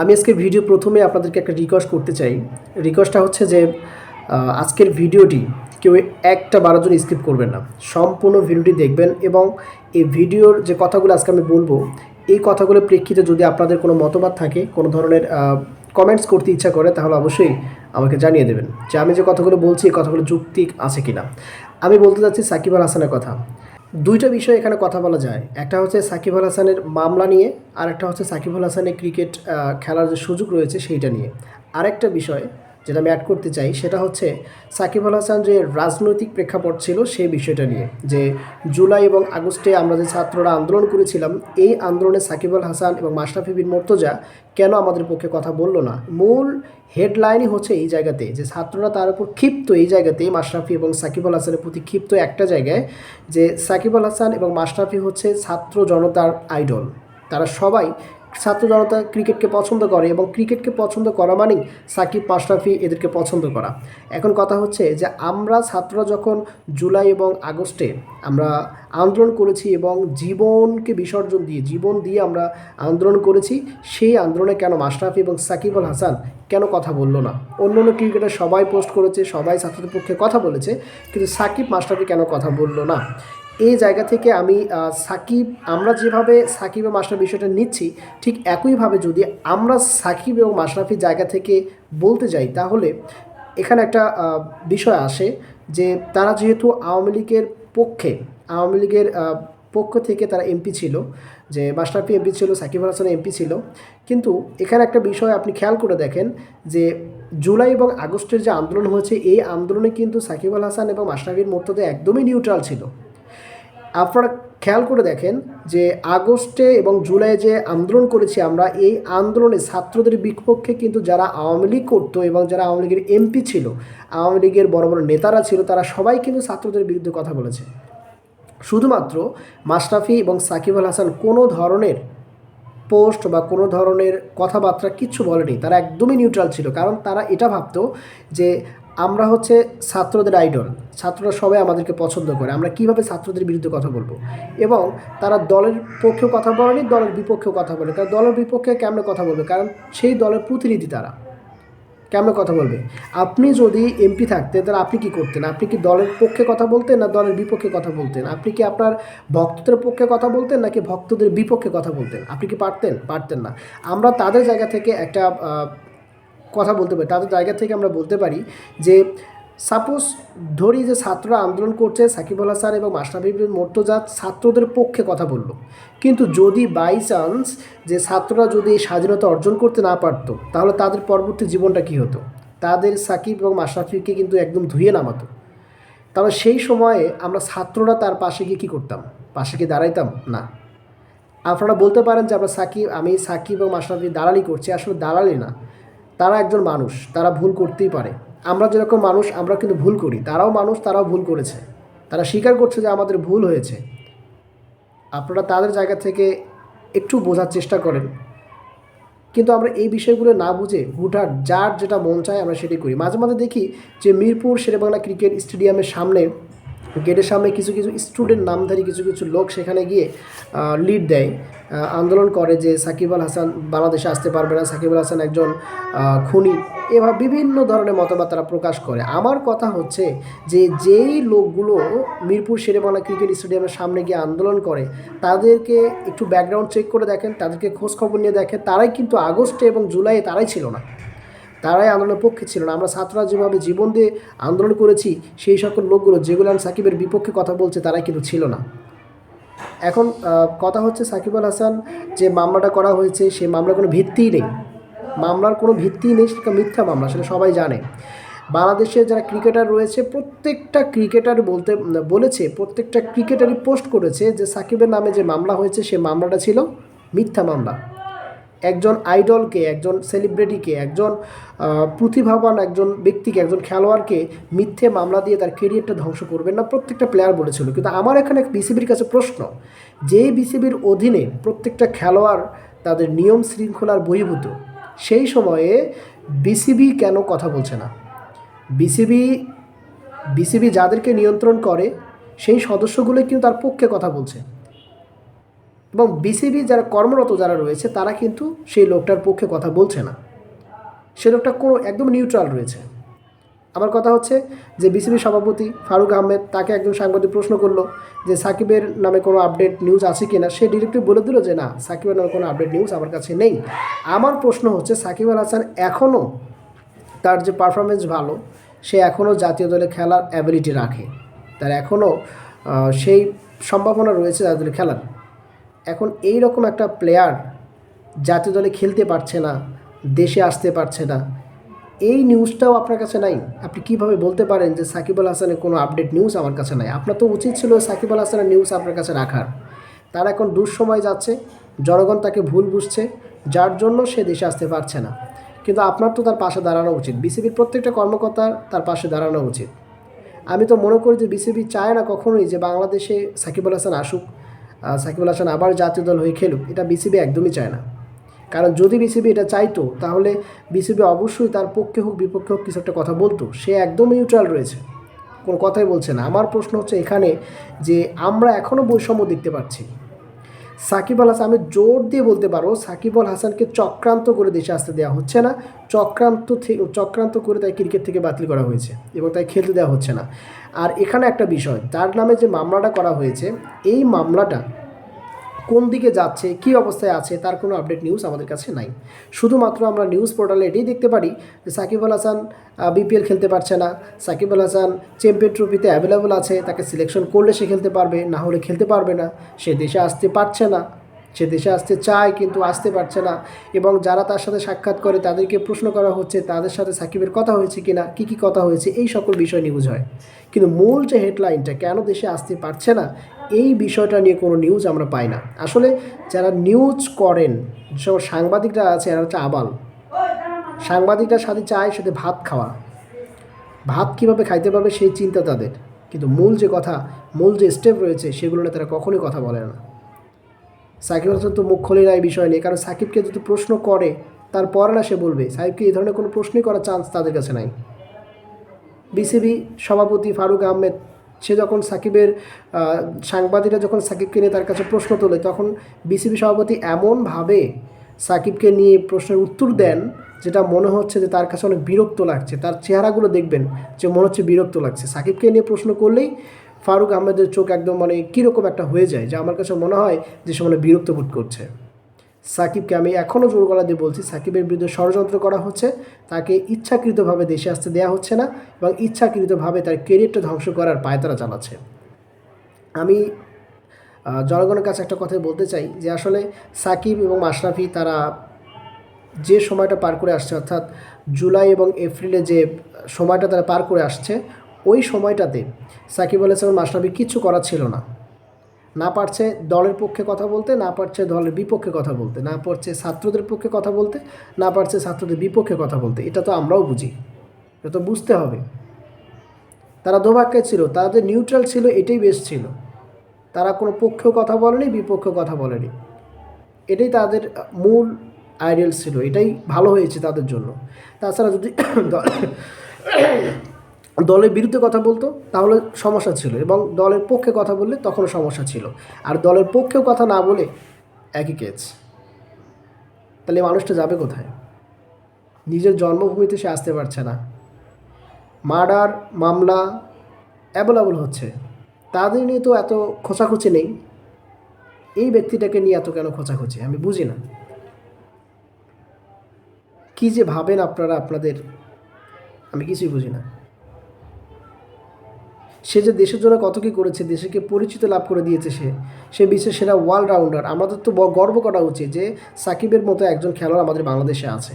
আমি আজকে ভিডিও প্রথমে আপনাদেরকে একটা রিকোয়েস্ট করতে চাই। রিকোয়েস্টটা হচ্ছে যে আজকের ভিডিওটি কেউ একটা বারো জন স্কিপ করবেন না। সম্পূর্ণ ভিডিওটি দেখবেন এবং এই ভিডিওর যে কথাগুলো আজকে আমি বলব, এই কথাগুলোর প্রেক্ষিতে যদি আপনাদের কোনো মতবাদ থাকে, কোনো ধরনের কমেন্টস করতে ইচ্ছা করে, তাহলে অবশ্যই আমাকে জানিয়ে দেবেন যে আমি যে কথাগুলো বলছি, এই কথাগুলো যুক্তি আছে কিনা। আমি বলতে চাচ্ছি সাকিব আল হাসানের কথা। দুইটা বিষয় এখানে কথা বলা যায়। একটা হচ্ছে সাকিব আল হাসানের মামলা নিয়ে আর একটা হচ্ছে সাকিব আল হাসানের ক্রিকেট খেলার যে সুযোগ রয়েছে সেইটা নিয়ে। আরেকটা বিষয় যেটা আমি অ্যাড করতে চাই, সেটা হচ্ছে সাকিব আল হাসান যে রাজনৈতিক প্রেক্ষাপট ছিল সেই বিষয়টা নিয়ে। যে জুলাই এবং আগস্টে আমরা যে ছাত্ররা আন্দোলন করেছিলাম, এই আন্দোলনে সাকিব আল হাসান এবং মাশরাফি বিন মোর্তজা কেন আমাদের পক্ষে কথা বলল না? মূল হেডলাইনই হচ্ছে এই জায়গাতে, যে ছাত্ররা তার উপর ক্ষিপ্ত এই জায়গাতেই মাশরাফি এবং সাকিব আল হাসানের প্রতি ক্ষিপ্ত একটা জায়গায়, যে সাকিব আল হাসান এবং মাশরাফি হচ্ছে ছাত্র জনতার আইডল তারা সবাই ছাত্র জনতা ক্রিকেটকে পছন্দ করে এবং ক্রিকেটকে পছন্দ করা মানেই সাকিব, মাশরাফি এদেরকে পছন্দ করা। এখন কথা হচ্ছে যে আমরা ছাত্ররা যখন জুলাই এবং আগস্টে আমরা আন্দোলন করেছি এবং জীবনকে বিসর্জন দিয়ে, জীবন দিয়ে আমরা আন্দোলন করেছি, সেই আন্দোলনে কেন মাশরাফি এবং সাকিব আল হাসান কেন কথা বলল না? অন্য অন্য ক্রিকেটার সবাই পোস্ট করেছে, সবাই ছাত্রদের পক্ষে কথা বলেছে, কিন্তু সাকিব, মাশরাফি কেন কথা বলল না? এই জায়গা থেকে আমি সাকিব, আমরা যেভাবে সাকিব এবং মাশরাফি বিষয়টা নিচ্ছি, ঠিক একইভাবে যদি আমরা সাকিব এবং মাশরাফির জায়গা থেকে বলতে যাই, তাহলে এখানে একটা বিষয় আসে যে তারা যেহেতু আওয়ামী লীগের পক্ষে, আওয়ামী লীগের পক্ষ থেকে তারা এমপি ছিল, যে মাশরাফি এমপি ছিল, সাকিব আল হাসান এমপি ছিল, কিন্তু এখানে একটা বিষয় আপনি খেয়াল করে দেখেন যে জুলাই এবং আগস্টের যে আন্দোলন হয়েছে, এই আন্দোলনে কিন্তু সাকিব আল হাসান এবং মাশরাফির মধ্যে একদমই নিউট্রাল ছিল। আপনারা খেয়াল করে দেখেন যে আগস্টে এবং জুলাই যে আন্দোলন করেছি আমরা, এই আন্দোলনে ছাত্রদের বিপক্ষে কিন্তু যারা আওয়ামী লীগ করতো এবং যারা আওয়ামী লীগের এমপি ছিল, আওয়ামী লীগের বড় বড় নেতারা ছিল, তারা সবাই কিন্তু ছাত্রদের বিরুদ্ধে কথা বলেছে। শুধুমাত্র মাশরাফি এবং সাকিব আল হাসান কোনো ধরনের পোস্ট বা কোনো ধরনের কথাবার্তা কিচ্ছু বলেনি, তারা একদমই নিউট্রাল ছিল, কারণ তারা এটা ভাবতো যে আমরা হচ্ছে ছাত্রদের আইডল ছাত্ররা সবাই আমাদেরকে পছন্দ করে। আমরা কীভাবে ছাত্রদের বিরুদ্ধে কথা বলব? এবং তারা দলের পক্ষেও কথা বলেনি, দলের বিপক্ষেও কথা বলে। কারণ দলের বিপক্ষে কেমনে কথা বলবে? কারণ সেই দলের প্রতিনিধি তারা। কেমন কথা বলবে? আপনি যদি এমপি থাকতেন, তাহলে আপনি কি করতেন? আপনি কি দলের পক্ষে কথা বলতেন না দলের বিপক্ষে কথা বলতেন? আপনি কি আপনার ভক্তদের পক্ষে কথা বলতেন নাকি ভক্তদের বিপক্ষে কথা বলতেন? আপনি কি পারতেন? পারতেন না। আমরা তাদের জায়গা থেকে একটা কথা বলতে পারি, তাদের জায়গা থেকে আমরা বলতে পারি যে সাপোজ ধরি যে ছাত্ররা আন্দোলন করছে, সাকিব আল হাসান এবং মাশরাফি বিন মোর্তজা ছাত্রদের পক্ষে কথা বলল। কিন্তু যদি বাই চান্স যে ছাত্ররা যদি এই স্বাধীনতা অর্জন করতে না পারতো, তাহলে তাদের পরবর্তী জীবনটা কী হতো? তাদের সাকিব এবং মাশরাফিকে কিন্তু একদম ধুয়ে নামাতো। তাহলে সেই সময়ে আমরা ছাত্ররা তার পাশে গিয়ে কী করতাম? পাশে গিয়ে দাঁড়াইতাম? না। আপনারা বলতে পারেন যে আমরা সাকিব, আমি সাকিব এবং মাশরাফি দালালি করছি, আসলে দালালি না। তারা একজন মানুষ, তারা ভুল করতেই পারে। আমরা যেরকম মানুষ, আমরা কিন্তু ভুল করি। তারাও মানুষ, তারাও ভুল করেছে। তারা স্বীকার করছে যে আমাদের ভুল হয়েছে। আপনারা তাদের জায়গা থেকে একটু বোঝার চেষ্টা করেন। কিন্তু আমরা এই বিষয়গুলো না বুঝে হুটহাট যার যেটা মন চায় আমরা সেটি করি। মাঝে মাঝে দেখি যে মিরপুর শেরেবাংলা ক্রিকেট স্টেডিয়ামের সামনে গেটের সামনে কিছু কিছু স্টুডেন্ট নামধারী কিছু কিছু লোক সেখানে গিয়ে লিড দেয়। আন্দোলন করে যে সাকিব আল হাসান বাংলাদেশে আসতে পারবে না, সাকিব আল হাসান একজন খুনি। এভাবে বিভিন্ন ধরনের মতামত তারা প্রকাশ করে। আমার কথা হচ্ছে যে যেই লোকগুলো মিরপুর শেরেবাংলা ক্রিকেট স্টেডিয়ামের সামনে গিয়ে আন্দোলন করে, তাদেরকে একটু ব্যাকগ্রাউন্ড চেক করে দেখেন, তাদেরকে খোঁজখবর নিয়ে দেখেন, তারাই কিন্তু আগস্টে এবং জুলাইয়ে তারাই ছিল না। তারাই আন্দোলনের পক্ষে ছিল না। আমরা ছাত্ররা যেভাবে জীবন দিয়ে আন্দোলন করেছি, সেই সকল লোকগুলো, যেগুলো সাকিবের বিপক্ষে কথা বলছে, তারাই কিন্তু ছিল না। এখন কথা হচ্ছে সাকিব আল হাসান যে মামলাটা করা হয়েছে, সেই মামলার কোনো ভিত্তিই নেই। মামলার কোনো ভিত্তিই নেই, সেটা মিথ্যা মামলা, সেটা সবাই জানে। বাংলাদেশে যারা ক্রিকেটার রয়েছে, প্রত্যেকটা ক্রিকেটার বলতে, বলেছে, প্রত্যেকটা ক্রিকেটারই পোস্ট করেছে যে সাকিবের নামে যে মামলা হয়েছে, সে মামলাটা ছিল মিথ্যা মামলা। একজন আইডলকে, একজন সেলিব্রিটিকে, একজন প্রতিভাবান একজন ব্যক্তিকে, একজন খেলোয়াড়কে মিথ্যে মামলা দিয়ে তার কেরিয়ারটা ধ্বংস করবেন না প্রত্যেকটা প্লেয়ার বলেছিল। কিন্তু আমার এখানে বিসিবির কাছে প্রশ্ন যেই বিসিবির অধীনে প্রত্যেকটা খেলোয়াড় তাদের নিয়ম শৃঙ্খলার বহির্ভূত, সেই সময়ে বিসিবি কেন কথা বলছে না? বিসিবি বিসিবি যাদেরকে নিয়ন্ত্রণ করে, সেই সদস্যগুলো কিন্তু তার পক্ষে কথা বলছে। এবং বিসিবি যারা কর্মরত যারা রয়েছে, তারা কিন্তু সেই লোকটার পক্ষে কথা বলছে না। সে লোকটা কোনো একদম নিউট্রাল রয়েছে। আমার কথা হচ্ছে যে বিসিবি সভাপতি ফারুক আহমেদ তাকে একজন সাংবাদিক প্রশ্ন করল যে সাকিবের নামে কোনো আপডেট নিউজ আছে কি না সে ডিরেক্টলি বলে দিল যে না, সাকিবের নামে কোনো আপডেট নিউজ আমার কাছে নেই। আমার প্রশ্ন হচ্ছে, সাকিব আল হাসান এখনও তার যে পারফরমেন্স ভালো, সে এখনও জাতীয় দলে খেলার অ্যাবিলিটি রাখে। তার এখনও সেই সম্ভাবনা রয়েছে জাতীয় দলে খেলার। এখন এই রকম একটা প্লেয়ার জাতীয় দলে খেলতে পারছে না, দেশে আসতে পারছে না। এই নিউজটাও আপনার কাছে নাই? আপনি কীভাবে বলতে পারেন যে সাকিব আল হাসানের কোনো আপডেট নিউজ আমার কাছে নাই? আপনার তো উচিত ছিল সাকিব আল হাসানের নিউজ আপনার কাছে রাখার। তার এখন দুঃসময় যাচ্ছে, জনগণ তাকে ভুল বুঝছে, যার জন্য সে দেশে আসতে পারছে না। কিন্তু আপনার তো তার পাশে দাঁড়ানো উচিত। বিসিবির প্রত্যেকটা কর্মকর্তার তার পাশে দাঁড়ানো উচিত। আমি তো মনে করি যে বিসিবি চায় না কখনোই যে বাংলাদেশে সাকিব আল হাসান আসুক। আহ, সাকিব আল হাসান আবার জাতীয় দল হয়ে খেলুক এটা বিসিবি একদমই চায় না। কারণ যদি বিসিবি এটা চাইতো তাহলে বিসিবি অবশ্যই তার পক্ষে হোক বিপক্ষে হোক কিছু একটা কথা বলতো। সে একদম নিউট্রাল রয়েছে কোনো কথাই বলছে না। আমার প্রশ্ন হচ্ছে এখানে যে আমরা এখনও বৈষম্য দেখতে পাচ্ছি। সাকিব আল হাসান আমি জোর দিয়ে বলতে পারো, সাকিব আল হাসানকে চক্রান্ত করে দেশে আসতে দেওয়া হচ্ছে না। চক্রান্ত থেকে চক্রান্ত করে তাই ক্রিকেট থেকে বাতিল করা হয়েছে এবং তাই খেলতে দেওয়া হচ্ছে না। আর এখানে একটা বিষয়, তার নামে যে মামলাটা করা হয়েছে, এই মামলাটা কোন দিকে যাচ্ছে, কি অবস্থায় আছে, তার কোনো আপডেট নিউজ আমাদের কাছে নাই। শুধুমাত্র আমরা নিউজ পোর্টালে এটাই দেখতে পারি যে সাকিব আল হাসান বিপিএল খেলতে পারছে না। সাকিব আল হাসান চ্যাম্পিয়ন ট্রফিতে অ্যাভেলেবল আছে, তাকে সিলেকশন করলে সে খেলতে পারবে, না হলে খেলতে পারবে না। সে দেশে আসতে পারছে না। সে দেশে আসতে চায় কিন্তু আসতে পারছে না। এবং যারা তার সাথে সাক্ষাৎ করে, তাদেরকে প্রশ্ন করা হচ্ছে, তাদের সাথে সাকিবের কথা হয়েছে কি না কী কী কথা হয়েছে, এই সকল বিষয় নিউজ হয়। কিন্তু মূল যে হেডলাইনটা কেন দেশে আসতে পারছে না, এই বিষয়টা নিয়ে কোনো নিউজ আমরা পাই না। আসলে যারা নিউজ করেন যেসব সাংবাদিকরা আছে, এরা হচ্ছে আবাল। সাংবাদিকরা সাথে চায় সাথে ভাত খাওয়া। ভাত কীভাবে খাইতে পারবে সেই চিন্তা তাদের। কিন্তু মূল যে কথা, মূল যে স্টেপ রয়েছে, সেগুলো নিয়ে তারা কখনোই কথা বলে না। সাকিব হাসান তো মুখ খোলে না এই বিষয় নিয়ে কারণ সাকিবকে যদি প্রশ্ন করে, তারপরে না সে বলবে। সাকিবকে এই ধরনের কোনো প্রশ্নই করার চান্স তাদের কাছে নাই। বিসিবি সভাপতি ফারুক আহমেদ, সে যখন সাকিবের সাংবাদিকরা যখন সাকিবকে নিয়ে তার কাছে প্রশ্ন তোলে, তখন বিসিবি সভাপতি এমনভাবে সাকিবকে নিয়ে প্রশ্নের উত্তর দেন, যেটা মনে হচ্ছে যে তার কাছে অনেক বিরক্ত লাগছে। তার চেহারাগুলো দেখবেন যে মনে হচ্ছে বিরক্ত লাগছে। সাকিবকে নিয়ে প্রশ্ন করলেই ফারুক আহমেদের চোখ একদম মানে কীরকম একটা হয়ে যায়, যে আমার কাছে মনে হয় যে সে মানে বিরক্ত বোধ করছে। সাকিবকে আমি এখনও জোর গলা দিয়ে বলছি, সাকিবের বিরুদ্ধে ষড়যন্ত্র করা হচ্ছে, তাকে ইচ্ছাকৃতভাবে দেশে আসতে দেওয়া হচ্ছে না এবং ইচ্ছাকৃতভাবে তার কেরিয়ারটা ধ্বংস করার পায়তারা চালাচ্ছে। আমি জনগণের কাছে একটা কথা বলতে চাই যে আসলে সাকিব এবং মাশরাফি তারা যে সময়টা পার করে আসছে, অর্থাৎ জুলাই এবং এপ্রিলে যে সময়টা তারা পার করে আসছে ওই সময়টাতে সাকিব আল হাসান মাশরাফি কিচ্ছু করার ছিল না। না পারছে দলের পক্ষে কথা বলতে, না পারছে দলের বিপক্ষে কথা বলতে, না পারছে ছাত্রদের পক্ষে কথা বলতে, না পারছে ছাত্রদের বিপক্ষে কথা বলতে। এটা তো আমরাও বুঝি। এটা তো বুঝতে হবে। তারা দোভাগ্যে ছিল, তাদের নিউট্রাল ছিল, এটাই বেশ ছিল। তারা কোনো পক্ষেও কথা বলেনি, বিপক্ষেও কথা বলেনি। এটাই তাদের মূল আইডিয়াল ছিল। এটাই ভালো হয়েছে তাদের জন্য। তাছাড়া যদি দলের বিরুদ্ধে কথা বলতো, তাহলে সমস্যা ছিল এবং দলের পক্ষে কথা বললে তখনও সমস্যা ছিল। আর দলের পক্ষেও কথা না বলে একই কেস তাহলে মানুষটা যাবে কোথায়? নিজের জন্মভূমিতে সে আসতে পারছে না। মার্ডার, মামলা অ্যাভেলেবল হচ্ছে। তাদের নিয়ে তো এত খোঁচাখুচি নেই। এই ব্যক্তিটাকে নিয়ে এত কেন খোঁচাখুচি? আমি বুঝি না। কী যে ভাবেন আপনারা আপনাদের, আমি কিছুই বুঝি না। সে যে দেশের জন্য কত কী করেছে দেশকে পরিচিত লাভ করে দিয়েছে সে? সে বিশ্বের সেরা অলরাউন্ডার আমাদের তো গর্ব করা উচিত যে সাকিবের মতো একজন খেলোয়াড় আমাদের বাংলাদেশে আছে।